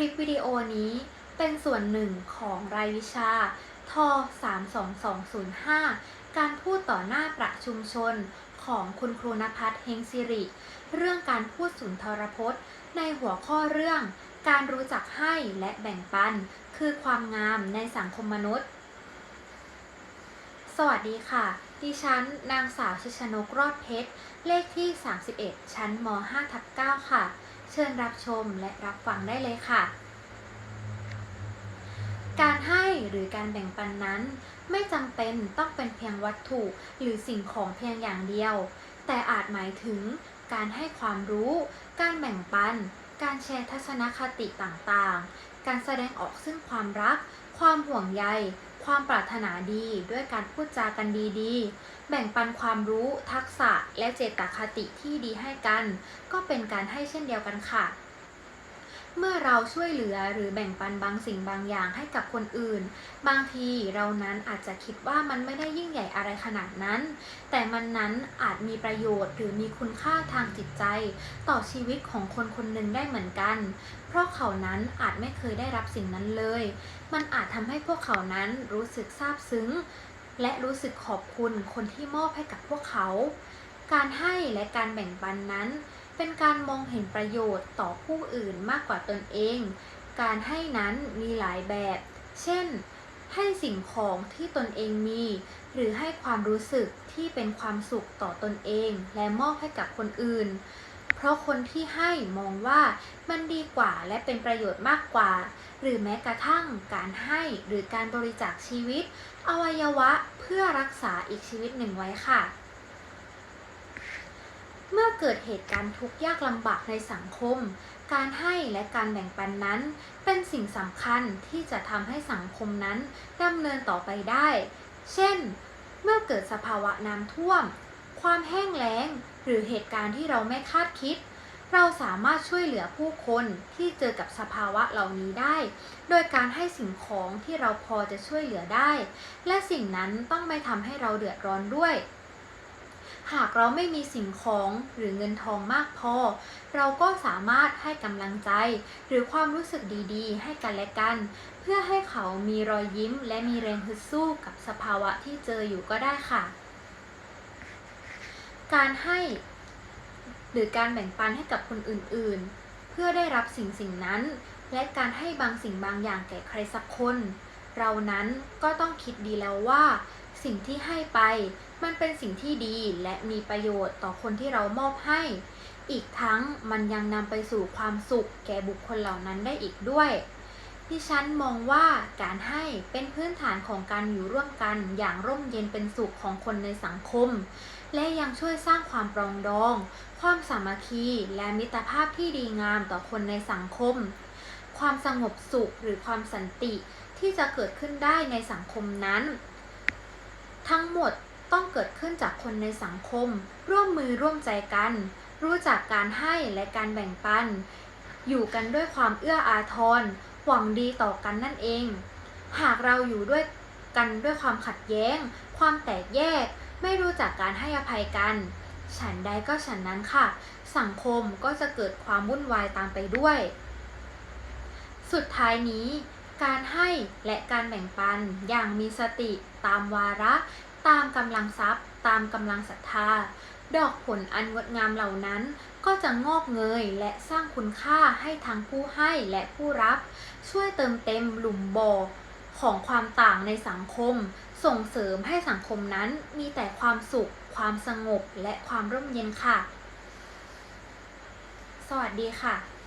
ลิปวิดีโอนี้เป็นส่วนหนึ่งของรายวิชาท32205 การพูดต่อหน้าประชุมชนของคุณครูนภัสเฮงสิริ เรื่องการพูดสุนทรพจน์ ในหัวข้อเรื่อง การรู้จักให้และแบ่งปัน คือความงามในสังคมมนุษย์ สวัสดีค่ะ ดิฉัน นางสาวชิชนกรอดเพชร เลขที่ 31 ชั้นม 5 ทับ9ค่ะ เชิญรับชมและรับฟังได้เลยค่ะ การให้หรือการแบ่งปันนั้น ไม่จำเป็นต้องเป็นเพียงวัตถุหรือสิ่งของเพียงอย่างเดียว แต่อาจหมายถึงการให้ความรู้ การแบ่งปัน การแชร์ทัศนคติต่างๆ การแสดงออกซึ่งความรัก ความห่วงใย ความปรารถนาดีด้วยการพูดจากันดีๆ แบ่งปันความรู้ ทักษะ และเจตคติที่ดีให้กัน ก็เป็นการให้เช่นเดียวกันค่ะ เมื่อเราช่วยเหลือหรือแบ่งปันบางสิ่งบางอย่างให้กับคนอื่น บางทีเรานั้นอาจจะคิดว่ามันไม่ได้ยิ่งใหญ่อะไรขนาดนั้น แต่มันนั้นอาจมีประโยชน์หรือมีคุณค่าทางจิตใจ ต่อชีวิตของคนคนหนึ่งได้เหมือนกัน เพราะเขานั้นอาจไม่เคยได้รับสิ่งนั้นเลย มันอาจทำให้พวกเขานั้นรู้สึกซาบซึ้ง และรู้สึกขอบคุณคนที่มอบให้กับพวกเขา การให้และการแบ่งปันนั้น เป็นการมองเห็นประโยชน์ต่อผู้อื่นมากกว่าตนเอง การให้นั้นมีหลายแบบ เช่น ให้สิ่งของที่ตนเองมี หรือให้ความรู้สึกที่เป็นความสุขต่อตนเอง และมอบให้กับคนอื่น เพราะคนที่ให้มองว่ามันดีกว่าและเป็นประโยชน์มากกว่า หรือแม้กระทั่งการให้หรือการบริจาคชีวิต อวัยวะเพื่อรักษาอีกชีวิตหนึ่งไว้ค่ะ เมื่อเกิดเหตุการณ์ทุกข์ยากลำบากในสังคม การให้และการแบ่งปันนั้น เป็นสิ่งสำคัญที่จะทำให้สังคมนั้นดำเนินต่อไปได้ เช่น เมื่อเกิดสภาวะน้ำท่วม ความแห้งแล้ง หรือเหตุการณ์ที่เราไม่คาดคิด เราสามารถช่วยเหลือผู้คนที่เจอกับสภาวะเหล่านี้ได้ โดยการให้สิ่งของที่เราพอจะช่วยเหลือได้ และสิ่งนั้นต้องไม่ทำให้เราเดือดร้อนด้วย หากเราไม่มีสิ่งของหรือเงินทองมากพอ เราก็สามารถให้กำลังใจ หรือความรู้สึกดีๆ ให้กันและกัน เพื่อให้เขามีรอยยิ้ม และมีแรงฮึดสู้กับสภาวะที่เจออยู่ก็ได้ค่ะ การให้ หรือการแบ่งปันให้กับคนอื่นๆ เพื่อได้รับสิ่งสิ่งนั้น และการให้บางสิ่งบางอย่างแก่ใครสักคน เรานั้นก็ต้องคิดดีแล้วว่า สิ่งที่ให้ไป มันเป็นสิ่งที่ดีและมีประโยชน์ต่อคนที่เรามอบให้ อีกทั้งมันยังนำไปสู่ความสุขแก่บุคคลเหล่านั้นได้อีกด้วยดิฉันมองว่าการให้เป็นพื้นฐานของการอยู่ร่วมกันอย่างร่มเย็นเป็นสุขของคนในสังคม และยังช่วยสร้างความปรองดอง ความสามัคคีและมิตรภาพที่ดีงามต่อคนในสังคม ความสงบสุขหรือความสันติที่จะเกิดขึ้นได้ในสังคมนั้น ทั้งหมดต้องเกิดขึ้นจากคนในสังคม ร่วมมือร่วมใจกัน รู้จักการให้และการแบ่งปัน อยู่กันด้วยความเอื้ออาทร หวังดีต่อกันนั่นเอง หากเราอยู่ด้วยกันด้วยความขัดแย้ง ความแตกแยก ไม่รู้จักการให้อภัยกัน ฉันใดก็ฉันนั้นค่ะ สังคมก็จะเกิดความวุ่นวายตามไปด้วย สุดท้ายนี้ การให้และการแบ่งปันอย่างมีสติตามวาระ ตามกำลังทรัพย์ ตามกำลังศรัทธา ดอกผลอันงดงามเหล่านั้นก็จะงอกเงยและสร้างคุณค่าให้ทั้งผู้ให้และผู้รับ ช่วยเติมเต็มหลุมบ่อของความต่างในสังคม ส่งเสริมให้สังคมนั้นมีแต่ความสุข ความสงบและความร่มเย็นค่ะ สวัสดีค่ะ